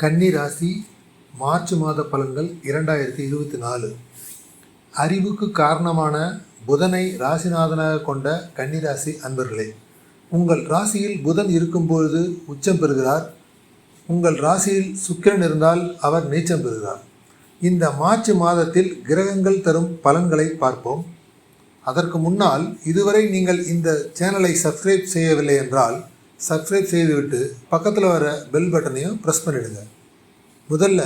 கன்னி ராசி மார்ச் மாத பலன்கள் இரண்டாயிரத்தி இருபத்தி நாலு. அறிவுக்கு காரணமான புதனை ராசிநாதனாக கொண்ட கன்னிராசி அன்பர்களே உங்கள் ராசியில் புதன் இருக்கும்பொழுது உச்சம் பெறுகிறார். உங்கள் ராசியில் சுக்கிரன் இருந்தால் அவர் நீச்சம் பெறுகிறார். இந்த மார்ச் மாதத்தில் கிரகங்கள் தரும் பலன்களை பார்ப்போம். அதற்கு முன்னால் இதுவரை நீங்கள் இந்த சேனலை சப்ஸ்கிரைப் செய்யவில்லை என்றால் சப்ஸ்கிரைப் செய்துவிட்டு பக்கத்தில் வர பெல் பட்டனையும் ப்ரெஸ் பண்ணிவிடுங்க முதல்ல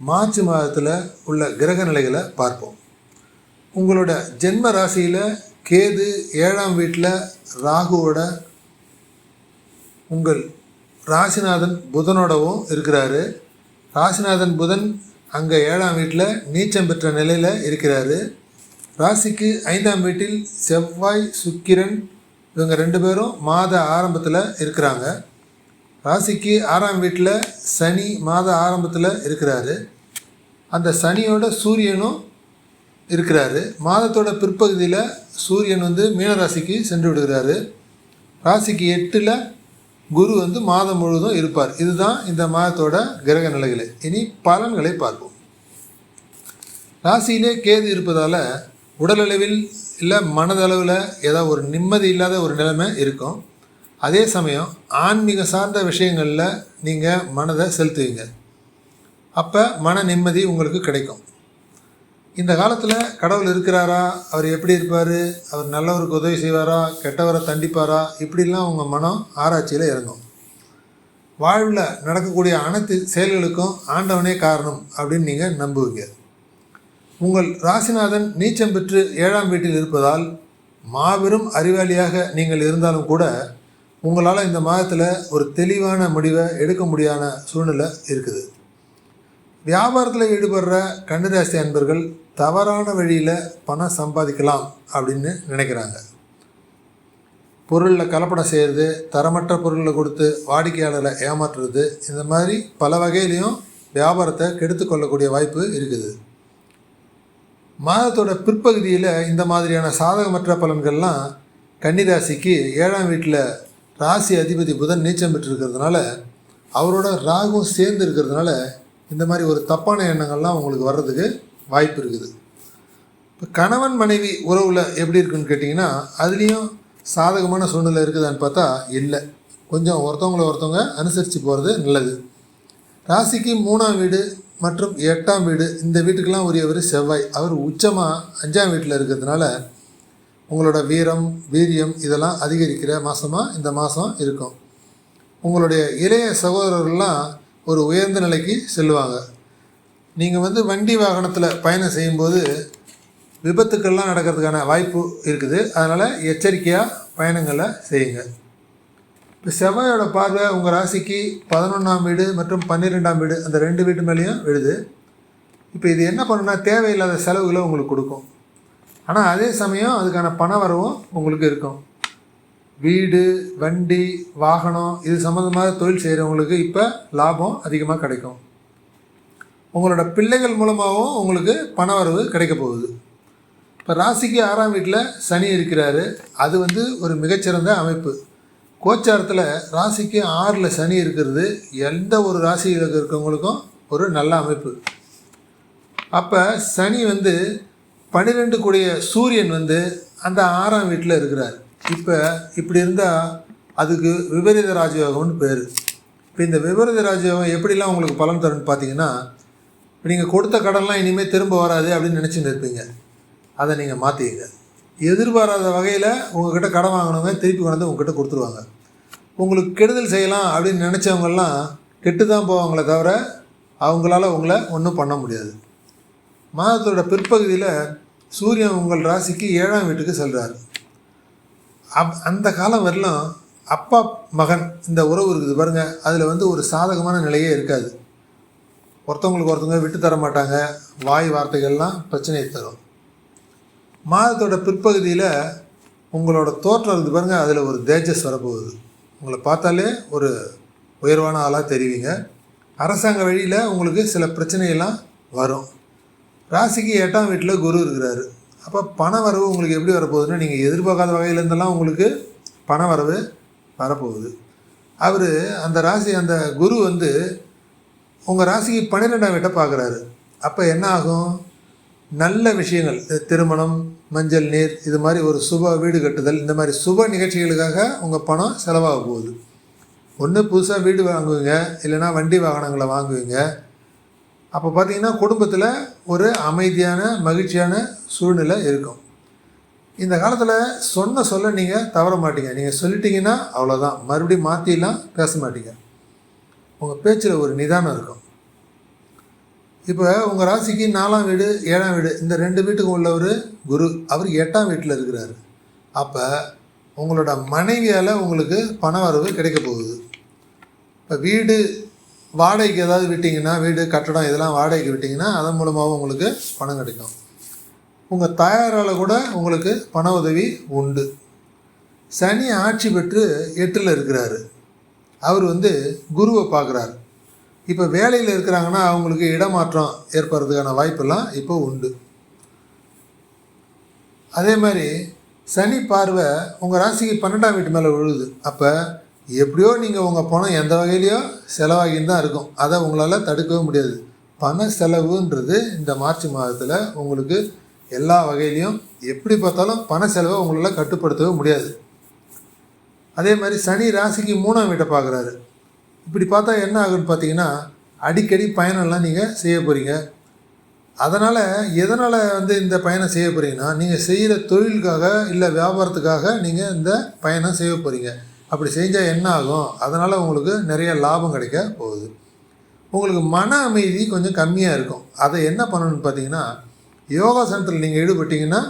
மார்ச் மாதத்தில் உள்ள கிரக நிலைகளை பார்ப்போம். உங்களோட ஜென்ம ராசியில் கேது ஏழாம் வீட்டில் ராகுவோட உங்கள் ராசிநாதன் புதனோடவும் இருக்கிறாரு. ராசிநாதன் புதன் அங்கே ஏழாம் வீட்டில் நீச்சம் பெற்ற நிலையில் இருக்கிறாரு. ராசிக்கு ஐந்தாம் வீட்டில் செவ்வாய் சுக்கிரன் இவங்க ரெண்டு பேரும் மாத ஆரம்பத்தில் இருக்கிறாங்க. ராசிக்கு ஆறாம் வீட்டில் சனி மாத ஆரம்பத்தில் இருக்கிறாரு. அந்த சனியோட சூரியனும் இருக்கிறாரு. மாதத்தோட பிற்பகுதியில் சூரியன் வந்து மீனராசிக்கு சென்று விடுகிறாரு. ராசிக்கு எட்டில் குரு வந்து மாதம் முழுவதும் இருப்பார். இதுதான் இந்த மாதத்தோட கிரக நிலைகளை. இனி பலன்களை பார்ப்போம். ராசியிலே கேது இருப்பதால் உடலளவில் இல்லை மனதளவில் ஏதாவது ஒரு நிம்மதி இல்லாத ஒரு நிலைமை இருக்கும். அதே சமயம் ஆன்மீக சார்ந்த விஷயங்களில் நீங்கள் மனதை செலுத்துவீங்க. அப்போ மன நிம்மதி உங்களுக்கு கிடைக்கும். இந்த காலத்தில் கடவுள் இருக்கிறாரா? அவர் எப்படி இருப்பார்? அவர் நல்லவருக்கு உதவி செய்வாரா? கெட்டவரை தண்டிப்பாரா? இப்படிலாம் உங்கள் மனம் ஆராய்ச்சியில் இறங்கும். வாழ்வில் நடக்கக்கூடிய அனைத்து செயல்களுக்கும் ஆண்டவனே காரணம் அப்படின்னு நீங்கள் நம்புவீங்க. உங்கள் ராசிநாதன் நீச்சம் பெற்று ஏழாம் வீட்டில் இருப்பதால் மாபெரும் அறிவாளியாக நீங்கள் இருந்தாலும் கூட உங்களால் இந்த மாதத்தில் ஒரு தெளிவான முடிவை எடுக்க முடியாத சூழ்நிலை இருக்குது. வியாபாரத்தில் ஈடுபடுற கன்னிராசி அன்பர்கள் தவறான வழியில் பணம் சம்பாதிக்கலாம் அப்படின்னு நினைக்கிறாங்க. பொருளில் கலப்படம் செய்கிறது தரமற்ற பொருளை கொடுத்து வாடிக்கையாளரை ஏமாற்றுறது இந்த மாதிரி பல வகையிலையும் வியாபாரத்தை கெடுத்து கொள்ளக்கூடிய வாய்ப்பு இருக்குது. மாதத்தோட பிற்பகுதியில் இந்த மாதிரியான சாதகமற்ற பலன்கள்லாம் கன்னிராசிக்கு ஏழாம் வீட்டில் ராசி அதிபதி புதன் நீச்சம் பெற்றிருக்கிறதுனால அவரோட ராகும் சேர்ந்து இருக்கிறதுனால இந்த மாதிரி ஒரு தப்பான எண்ணங்கள்லாம் உங்களுக்கு வர்றதுக்கு வாய்ப்பு இருக்குது. இப்போ கணவன் மனைவி உறவில் எப்படி இருக்குன்னு கேட்டிங்கன்னா அதுலேயும் சாதகமான சூழ்நிலை இருக்குதான்னு பார்த்தா இல்லை. கொஞ்சம் ஒருத்தவங்கள ஒருத்தவங்க அனுசரித்து போகிறது நல்லது. ராசிக்கு மூணாம் வீடு மற்றும் எட்டாம் வீடு. இந்த வீட்டுக்கெல்லாம் உரியவர் செவ்வாய். அவர் உச்சமாக அஞ்சாம் வீட்டில் இருக்கிறதுனால உங்களோட வீரம் வீரியம் இதெல்லாம் அதிகரிக்கிற மாதமாக இந்த மாதம் இருக்கும். உங்களுடைய இளைய சகோதரர்கள்லாம் ஒரு உயர்ந்த நிலைக்கு செல்லுவாங்க. நீங்கள் வந்து வண்டி வாகனத்தில் பயணம் செய்யும்போது விபத்துக்கள்லாம் நடக்கிறதுக்கான வாய்ப்பு இருக்குது. அதனால் எச்சரிக்கையாக பயணங்களை செய்யுங்கள் இப்போ செவ்வாயோட பார்வை உங்கள் ராசிக்கு பதினொன்றாம் வீடு மற்றும் பன்னிரெண்டாம் வீடு அந்த ரெண்டு வீட்டு மேலேயும் விழுது. இப்போ இது என்ன பண்ணுன்னா தேவையில்லாத செலவுகளை உங்களுக்கு கொடுக்கும். ஆனால் அதே சமயம் அதுக்கான பண வரவும் உங்களுக்கு இருக்கும். வீடு வண்டி வாகனம் இது சம்மந்தமாக தொழில் செய்கிறவங்களுக்கு இப்போ லாபம் அதிகமாக கிடைக்கும். உங்களோட பிள்ளைகள் மூலமாகவும் உங்களுக்கு பண வரவு கிடைக்க போகுது. இப்போ ராசிக்கு ஆறாம் வீட்டில் சனி இருக்கிறாரு. அது வந்து ஒரு மிகச்சிறந்த அமைப்பு. கோச்சாரத்தில் ராசிக்கு ஆறில் சனி இருக்கிறது எந்த ஒரு ராசியில் இருக்கிறவங்களுக்கும் ஒரு நல்ல அமைப்பு. அப்போ சனி வந்து பன்னிரெண்டு கூடிய சூரியன் வந்து அந்த ஆறாம் வீட்டில் இருக்கிறார். இப்போ இப்படி இருந்தால் அதுக்கு விபரீத ராஜயோகம்னு பேர். இப்போ இந்த விபரீத ராஜயோகம் எப்படிலாம் உங்களுக்கு பலன் தரும்னு பார்த்தீங்கன்னா நீங்கள் கொடுத்த கடன்லாம் இனிமேல் திரும்ப வராது அப்படின்னு நினச்சிட்டு இருப்பீங்க. அதை நீங்கள் மாற்றிங்க எதிர்பாராத வகையில் உங்கள்கிட்ட கடன் வாங்கினவங்க திருப்பி கொண்டாந்து உங்ககிட்ட கொடுத்துருவாங்க. உங்களுக்கு கெடுதல் செய்யலாம் அப்படின்னு நினச்சவங்கெல்லாம் கெட்டு தான் போவாங்களே தவிர அவங்களால உங்களை ஒன்றும் பண்ண முடியாது. மாதத்தோட பிற்பகுதியில் சூரியன் உங்கள் ராசிக்கு ஏழாம் வீட்டுக்கு செல்கிறார் அப் அந்த காலம் வரலாம் அப்பா மகன் இந்த உறவு இருக்குது பாருங்கள் அதில் வந்து ஒரு சாதகமான நிலையே இருக்காது. ஒருத்தவங்களுக்கு ஒருத்தவங்க விட்டு தர மாட்டாங்க. வாய் வார்த்தைகள்லாம் பிரச்சனையை தரும். மாதத்தோட பிற்பகுதியில் உங்களோட தோற்றம் இருந்து பாருங்கள் அதில் ஒரு தேஜஸ் வரப்போகுது. உங்களை பார்த்தாலே ஒரு உயர்வான ஆளாக தெரிவிங்க. அரசாங்க வழியில் உங்களுக்கு சில பிரச்சனையெல்லாம் வரும். ராசிக்கு எட்டாம் வீட்டில் குரு இருக்கிறாரு. அப்போ பண வரவு உங்களுக்கு எப்படி வரப்போகுதுன்னா நீங்கள் எதிர்பார்க்காத வகையிலேருந்தெல்லாம் உங்களுக்கு பண வரவு வரப்போகுது. அவர் அந்த ராசி அந்த குரு வந்து உங்கள் ராசிக்கு பன்னிரெண்டாம் வீட்டை பார்க்குறாரு. அப்போ என்ன ஆகும்? நல்ல விஷயங்கள். திருமணம் மஞ்சள் நீர் இது மாதிரி ஒரு சுப வீடு கட்டுதல். இந்த மாதிரி சுப நிகழ்ச்சிகளுக்காக உங்கள் பணம் செலவாக போகுது. ஒன்று புதுசாக வீடு வாங்குவீங்க இல்லைன்னா வண்டி வாகனங்களை வாங்குவீங்க. அப்போ பார்த்தீங்கன்னா குடும்பத்தில் ஒரு அமைதியான மகிழ்ச்சியான சூழ்நிலை இருக்கும். இந்த காலத்தில் சொன்ன சொல்ல நீங்கள் தவற மாட்டீங்க. நீங்கள் சொல்லிட்டீங்கன்னா அவ்வளோதான் மறுபடியும் மாற்றிலாம் பேச மாட்டீங்க. உங்கள் பேச்சில் ஒரு நிதானம் இருக்கும். இப்போ உங்கள் ராசிக்கு நாலாம் வீடு ஏழாம் வீடு இந்த ரெண்டு வீட்டுக்கும் உள்ளவர் குரு. அவர் எட்டாம் வீட்டில் இருக்கிறார். அப்போ உங்களோட மனைவியால் உங்களுக்கு பண வரவு கிடைக்க போகுது. இப்போ வீடு வாடகைக்கு ஏதாவது விட்டிங்கன்னா வீடு கட்டடம் இதெல்லாம் வாடகைக்கு விட்டிங்கன்னா அதன் மூலமாகவும் உங்களுக்கு பணம் கிடைக்கும். உங்கள் தாயாரால் கூட உங்களுக்கு பண உதவி உண்டு. சனி ஆட்சி பெற்று எட்டில் இருக்கிறாரு. அவர் வந்து குருவை பார்க்குறாரு. இப்போ வேலையில் இருக்கிறாங்கன்னா அவங்களுக்கு இடமாற்றம் ஏற்படுறதுக்கான வாய்ப்பெல்லாம் இப்போ உண்டு. அதே மாதிரி சனி பார்வை உங்கள் ராசிக்கு பன்னெண்டாம் வீட்டு மேலே விழுது. அப்போ எப்படியோ நீங்கள் உங்கள் பணம் எந்த வகையிலையோ செலவாகின்னு தான் இருக்கும். அதை உங்களால் தடுக்கவே முடியாது. பண செலவுன்றது இந்த மார்ச் மாதத்தில் உங்களுக்கு எல்லா வகையிலையும் எப்படி பார்த்தாலும் பண செலவை உங்களால் கட்டுப்படுத்தவே முடியாது. அதே மாதிரி சனி ராசிக்கு மூணாம் வீட்டை பார்க்குறாரு. இப்படி பார்த்தா என்ன ஆகுன்னு பார்த்தீங்கன்னா அடிக்கடி பயணம்லாம் நீங்கள் செய்ய போகிறீங்க அதனால் எதனால் வந்து இந்த பயணம் செய்ய போகிறீங்கன்னா நீங்கள் செய்கிற தொழிலுக்காக இல்லை வியாபாரத்துக்காக நீங்கள் இந்த பயணம் செய்ய போகிறீங்க அப்படி செஞ்சால் என்ன ஆகும்? அதனால் உங்களுக்கு நிறைய லாபம் கிடைக்க போகுது. உங்களுக்கு மன அமைதி கொஞ்சம் கம்மியாக இருக்கும். அதை என்ன பண்ணணும்னு பார்த்தீங்கன்னா யோகாசனத்தில் நீங்கள் ஈடுபட்டீங்கன்னா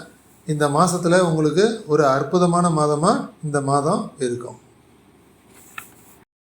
இந்த மாதத்தில் உங்களுக்கு ஒரு அற்புதமான மாதமாக இந்த மாதம் இருக்கும்.